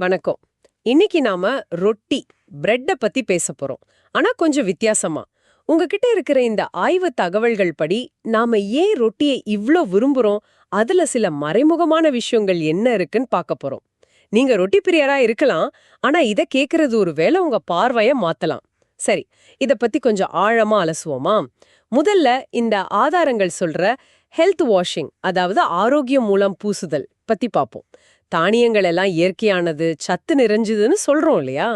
வணக்கம். இன்னைக்கு நாம ரொட்டி பிரெட்ட பத்தி பேச போறோம். ஆனா கொஞ்சம் வித்தியாசமா. உங்ககிட்ட இருக்கிற இந்த ஆய்வு தகவல்கள் படி நாம ஏன் ரொட்டியை இவ்ளோ விரும்புறோம்? அதுல சில மறைமுகமான விஷயங்கள் என்ன இருக்குன்னு பார்க்க போறோம். நீங்க ரொட்டி பிரியரா இருக்கலாம் ஆனா இத கேக்குறது ஒரு வேளை உங்க பார்வைய மாத்தலாம். சரி இத பத்தி கொஞ்சம் ஆழமா அலசுவோமா? முதல்ல இந்த ஆதாரங்கள் சொல்ற ஹெல்த் வாஷிங் அதாவது ஆரோக்கியம் மூலம் பூசுதல் பத்தி பார்ப்போம். தானியங்கள் எல்லாம் இயற்கையானது சத்து நிறைஞ்சதுன்னு சொல்றோம் இல்லையா?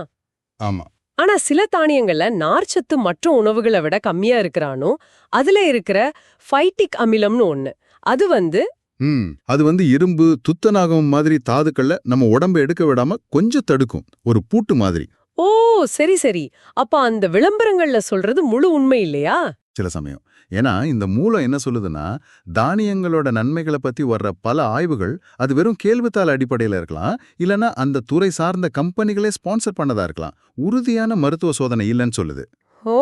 ஆமா. ஆனா சில தானியங்கள்ல நார்ச்சத்து மற்ற உணவுகளை விட கம்மியா இருக்கிறானோ அதுல இருக்கிற ஃபைட்டிக் அமிலம்னு ஒண்ணு. அது வந்து ம் அது வந்து இரும்பு துத்தநாகம் மாதிரி தாதுக்கள்ல நம்ம உடம்ப எடுக்க விடாம கொஞ்சம் தடுக்கும். ஒரு பூட்டு மாதிரி. ஓ சரி சரி. அப்ப அந்த விளம்பரங்கள்ல சொல்றது முழு உண்மை இல்லையா? சில சமயம். ஏன்னா இந்த மூலம் என்ன சொல்லுதுன்னா தானியங்களோட நன்மைகளை பத்தி வர்ற பல ஆய்வுகள் அது வெறும் கேள்வித்தாள் அடிப்படையில இருக்கலாம். இல்லனா அந்த துறை சார்ந்த கம்பெனிகளே ஸ்பான்சர் பண்ணதா இருக்கலாம். உறுதியான மருத்துவ சோதனை இல்லைன்னு சொல்லுது. ஓ!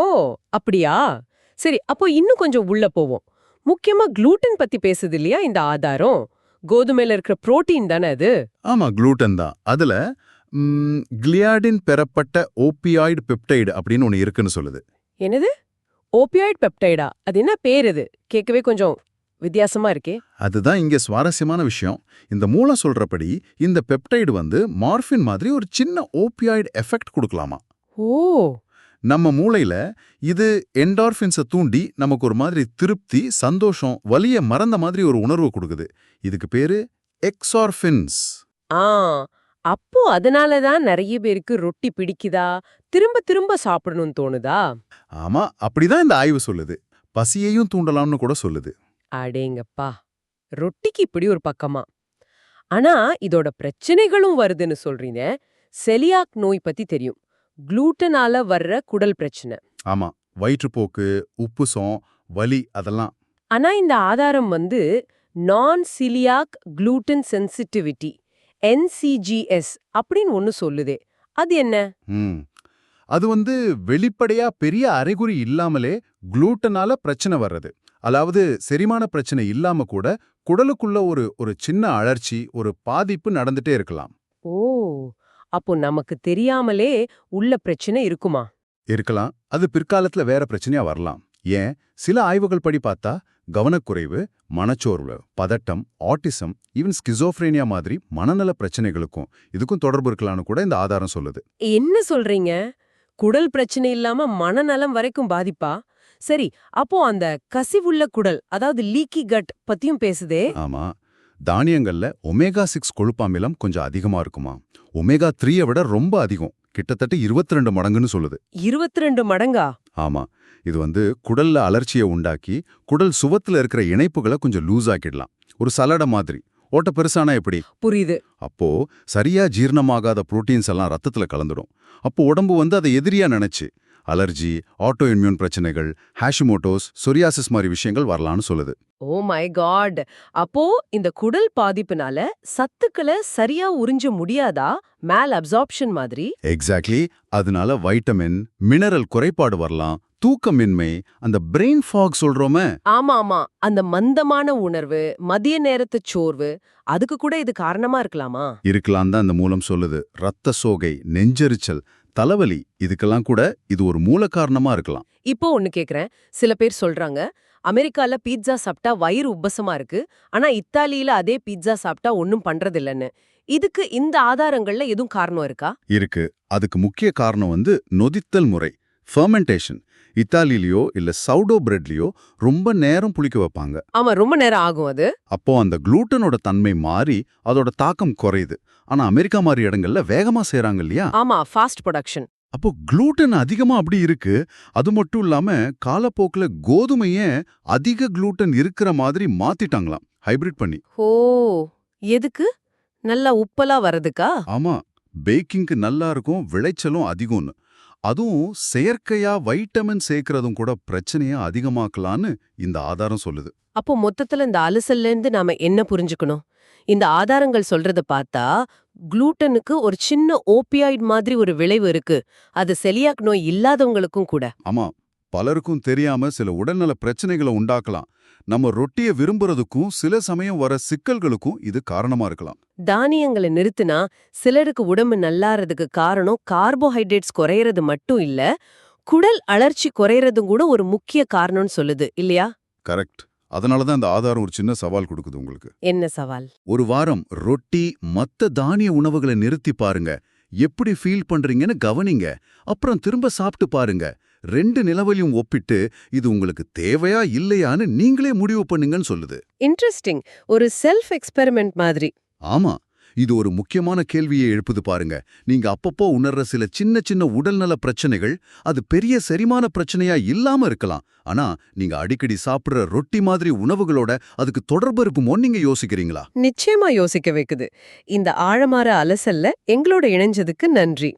அப்படியா? சரி அப்போ இன்னும் கொஞ்சம் உள்ள போவோம். முக்கியமா குளூட்டன் பத்தி பேசுது இல்லையா இந்த ஆதாரம்? கோதுமையில இருக்கிற புரோட்டீன் தானே அது? ஆமா குளூட்டன் தான். அதுல கிளியாடின் பெறப்பட்ட ஓபியாய்டு பெப்டைடு அப்படின்னு ஒன்னு இருக்குன்னு சொல்லுது. என்னது? ஓபியாய்ட் பெப்டைடா அது என்ன பேர் இது? கேட்கவே கொஞ்சம் வித்தியாசமா இருக்கே. அதுதான் இங்க சுவாரஸ்யமான விஷயம். இந்த மூலம் சொல்றபடி இந்த பெப்டைடு வந்து மார்ஃபின் மாதிரி ஒரு சின்ன ஓபியாய்டு எஃபெக்ட் கொடுக்கலாமா? ஓ! நம்ம மூளையில இது என்டார்ஃபின்ஸை தூண்டி நமக்கு ஒரு மாதிரி திருப்தி சந்தோஷம் வலிய மறந்த மாதிரி ஒரு உணர்வு கொடுக்குது. இதுக்கு பேரு எக்ஸார்ஃபின்ஸ் ஆ. அப்போ அதனால தான் நிறைய பேருக்கு ரொட்டி பிடிக்குதா? திரும்ப திரும்ப சாப்பிடணும்னு தோணுதா? ஆமா அப்படிதான் இந்த ஆய்வு சொல்லுது. பசியையும் தூண்டலாம்னு கூட சொல்லுது. அடேங்கப்பா! ரொட்டிக்கு இப்படி ஒரு பக்கமா? ஆனா இதோட பிரச்சனைகளும் வருதுன்னு சொல்றீங்க. செலியாக் நோய் பத்தி தெரியும். குளூட்டனால வர்ற குடல் பிரச்சனை. ஆமா வயிற்றுப்போக்கு உப்புசம் வலி அதெல்லாம். ஆனா இந்த ஆதாரம் வந்து நான் சிலியாக் குளூட்டன் சென்சிட்டிவிட்டி என்சிஜிஎஸ் அப்படின்னு ஒன்னு சொல்லுதே. அது என்ன? அது வந்து வெளிப்படையா பெரிய அறிகுறி இல்லாமலே குளூட்டனால பிரச்சனை வர்றது. அதாவது செரிமான பிரச்சனை இல்லாம கூட குடலுக்குள்ள ஒரு ஒரு சின்ன அழற்சி ஒரு பாதிப்பு நடந்துட்டே இருக்கலாம். ஓ அப்போ நமக்கு தெரியாமலே உள்ள பிரச்சனை இருக்குமா? இருக்கலாம். அது பிற்காலத்துல வேற பிரச்சனையா வரலாம். ஏன்? சில ஆய்வுகள் படி பார்த்தா கவனக்குறைவு மனச்சோர்வு பதட்டம் ஆட்டிசம் ஈவன் ஸ்கிசோஃப்ரேனியா மாதிரி மனநல பிரச்சனைகளுக்கும் இதுக்கும் தொடர்பு இருக்கலாம்னு கூட இந்த ஆதாரம் சொல்லுது. என்ன சொல்றீங்க? குடல் பிரச்சனை இல்லாம மனநலம் வரைக்கும் பாதிப்பா? சரி அப்போ அந்த கசிவுள்ள குடல் அதாவது லீக்கி கட் பத்தியும் பேசுதே. ஆமா. தானியங்கள்ல ஒமேகா சிக்ஸ் கொழுப்பாமிலம் கொஞ்சம் அதிகமா இருக்குமா? ஒமேகா த்ரீயை விட ரொம்ப அதிகம். கிட்டத்தட்ட 22 மடங்குன்னு சொல்லுது. இருபத்தி ரெண்டு மடங்கா? ஆமா இது வந்து குடல்ல அலர்ச்சியை உண்டாக்கி குடல் சுவத்துல இருக்கிற இணைப்புகளை கொஞ்சம் லூஸ் ஆக்கிடலாம். ஒரு சலடை மாதிரி. ஓட்ட பெருசானா எப்படி? புரியுது. அப்போ சரியா ஜீரணமாகாத புரோட்டீன்ஸ் எல்லாம் ரத்தத்துல கலந்துடும் அப்போ உடம்பு வந்து அதை எதிரியா நினைச்சு அலர்ஜி ஆட்டோ இம்யூன் பிரச்சனைகள் ஹாஷிமோட்டோஸ் சொரியாசிஸ் மாதிரி விஷயங்கள் வரலான்னு சொல்லுது. Oh my God! அப்போ இந்த குடல் பாதிப்புனால சத்துக்களை சரியா உறிஞ்ச முடியாதா? மேல் அப்சார்ப்ஷன் மாதிரி? எக்ஸாக்ட்லி அதனால வைட்டமின் மினரல் குறைபாடு வரலாம். தூக்கமின்மை அந்த பிரெயின் ஃபாக் சொல்றோமே. ஆமா ஆமா அந்த மந்தமான உணர்வு மதிய நேரத்து சோர்வு அதுக்கு கூட இது காரணமா இருக்கலாமா? இருக்கலாம் தான் இந்த மூலம் சொல்லுது. ரத்த சோகை நெஞ்செரிச்சல் தலைவலி இதுக்கெல்லாம் கூட இது ஒரு மூல காரணமா இருக்கலாம். இப்போ ஒன்னு கேக்குறேன். சில பேர் சொல்றாங்க அமெரிக்கால பீட்சா சாப்பிட்டா வயிறு உப்பசமா இருக்கு ஆனா இத்தாலியில அதே பீட்சா சாப்பிட்டா ஒன்னும் பண்றதில்லன்னு. இதுக்கு இந்த ஆதாரங்கள்ல எதுவும் காரணம் இருக்கா? இருக்கு. அதுக்கு முக்கிய காரணம் வந்து நொதித்தல் முறை ஃபர்மெண்டேஷன் இத்தாலியிலயோ இல்ல சவுடோ பிரெட்லயோ ரொம்ப நேரம் புளிக்க வைப்பாங்க. ஆமா ரொம்ப நேரம் ஆகும் அது. அப்போ அந்த குளூட்டனோட தன்மை மாறி அதோட தாக்கம் குறையுது. ஆனா அமெரிக்கா மாதிரி இடங்கள்ல வேகமா செய்றாங்க இல்லையா? ஆமா ஃபாஸ்ட் ப்ரொடக்ஷன் அப்போ குளூட்டன் அதிகமா அப்படி இருக்கு அது மட்டும் இல்லாம காலப்போக்குல கோதுமையே அதிக குளூட்டன் இருக்கிற மாதிரி மாத்திட்டாங்களாம் ஹைபிரிட் பண்ணி. ஓ எதுக்கு? நல்லா உப்பலா வரதுக்கா ஆமா பேக்கிங்க்கு நல்லா இருக்கும் விளைச்சலும் அதிகம்னு. அதுவும் செயற்கையா வைட்டமின் சேர்க்கறதும் கூட பிரச்சனையை அதிகமாக்கலான்னு இந்த ஆதாரம் சொல்லுது. அப்போ மொத்தத்துல இந்த அலசல்ல இருந்து நாம என்ன புரிஞ்சுக்கணும்? இந்த ஆதாரங்கள் சொல்றத பார்த்தா குளூட்டனுக்கு ஒரு சின்ன ஓபியாய்ட் மாதிரி ஒரு விளைவு இருக்கு. அது செலியாக் நோய் இல்லாதவங்களுக்கும் கூட. ஆமா. பலருக்கும் தெரியாம சில உடல்நல பிரச்சனைகளை உண்டாக்கலாம். நம்ம ரொட்டியை விரும்புறதுக்கும் சில சமயம் வர சிக்கல்களுக்கும் இது காரணமா இருக்கலாம். தானியங்களை நிறுத்தினா சிலருக்கு உடம்பு நல்லாறதுக்கு காரணம் கார்போஹைட்ரேட்ஸ் குறையறது மட்டும் இல்ல குடல் அழற்சி குறையறதும் கூட ஒரு முக்கிய காரணம்னு சொல்லுது இல்லையா? கரெக்ட். அதனால தான் இந்த ஆதாரம் ஒரு சின்ன சவால் கொடுக்குது உங்களுக்கு. என்ன சவால்? ஒரு வாரம் ரொட்டி மத்த தானிய உணவுகளை நிறுத்தி பாருங்க. எப்படி ஃபீல் பண்றீங்கன்னு கவனிங்க. அப்புறம் திரும்ப சாப்பிட்டு பாருங்க. ரெண்டு நிலவையும் ஒப்பிட்டு இது உங்களுக்கு தேவையா இல்லையான்னு நீங்களே முடிவு பண்ணுங்கன்னு சொல்லுது. இன்ட்ரெஸ்டிங் ஒரு செல்ஃப் எக்ஸ்பெரிமெண்ட் மாதிரி. ஆமா. இது ஒரு முக்கியமான கேள்வியை எழுப்புது பாருங்க. நீங்க அப்பப்போ உணர்ற சில சின்ன சின்ன உடல்நல பிரச்சனைகள் அது பெரிய செரிமான பிரச்சனையா இல்லாம இருக்கலாம். ஆனா நீங்க அடிக்கடி சாப்பிடுற ரொட்டி மாதிரி உணவுகளோட அதுக்கு தொடர்பு இருக்குமோன்னு நீங்க யோசிக்கிறீங்களா? நிச்சயமா யோசிக்க வைக்குது. இந்த ஆழமாற அலசல்ல எங்களோட இணைஞ்சதுக்கு நன்றி.